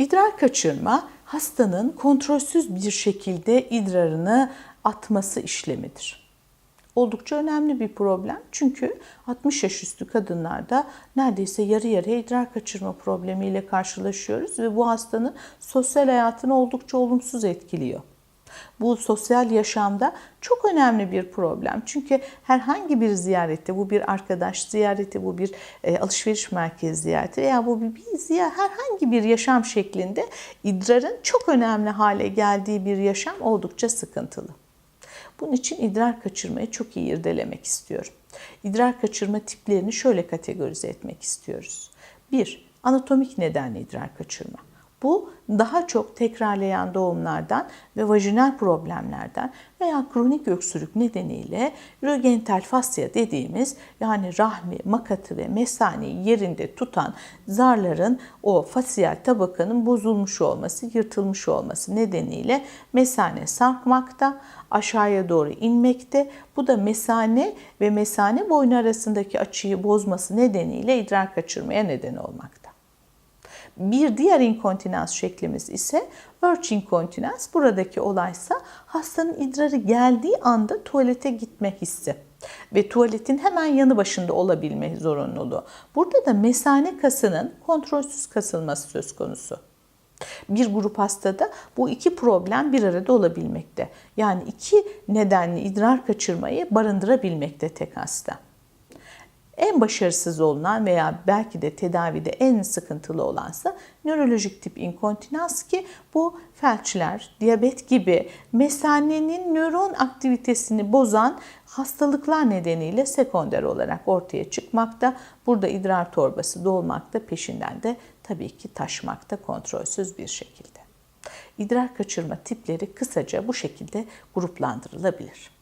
İdrar kaçırma hastanın kontrolsüz bir şekilde idrarını atması işlemidir. Oldukça önemli bir problem çünkü 60 yaş üstü kadınlarda neredeyse yarı yarıya idrar kaçırma problemiyle karşılaşıyoruz ve bu hastanın sosyal hayatını oldukça olumsuz etkiliyor. Bu sosyal yaşamda çok önemli bir problem. Çünkü herhangi bir ziyarette, bu bir arkadaş ziyareti, bu bir e, alışveriş merkezi ziyareti veya bu bir, bir ziyaret, herhangi bir yaşam şeklinde idrarın çok önemli hale geldiği bir yaşam oldukça sıkıntılı. Bunun için idrar kaçırmayı çok iyi irdelemek istiyorum. İdrar kaçırma tiplerini şöyle kategorize etmek istiyoruz. 1. Anatomik nedenle idrar kaçırma. Bu daha çok tekrarlayan doğumlardan ve vajinal problemlerden veya kronik öksürük nedeniyle ürogenital fasya dediğimiz yani rahmi, makatı ve mesaneyi yerinde tutan zarların o fasyal tabakanın bozulmuş olması, yırtılmış olması nedeniyle mesane sarkmakta, aşağıya doğru inmekte. Bu da mesane ve mesane boynu arasındaki açıyı bozması nedeniyle idrar kaçırmaya neden olmakta. Bir diğer inkontinans şeklimiz ise urge inkontinans. Buradaki olaysa hastanın idrarı geldiği anda tuvalete gitme hissi ve tuvaletin hemen yanı başında olabilme zorunluluğu. Burada da mesane kasının kontrolsüz kasılması söz konusu. Bir grup hastada bu iki problem bir arada olabilmekte. Yani iki nedenli idrar kaçırmayı barındırabilmekte tek hasta en başarısız olunan veya belki de tedavide en sıkıntılı olansa nörolojik tip inkontinans ki bu felçler, diyabet gibi mesanenin nöron aktivitesini bozan hastalıklar nedeniyle sekonder olarak ortaya çıkmakta. Burada idrar torbası dolmakta, peşinden de tabii ki taşmakta kontrolsüz bir şekilde. İdrar kaçırma tipleri kısaca bu şekilde gruplandırılabilir.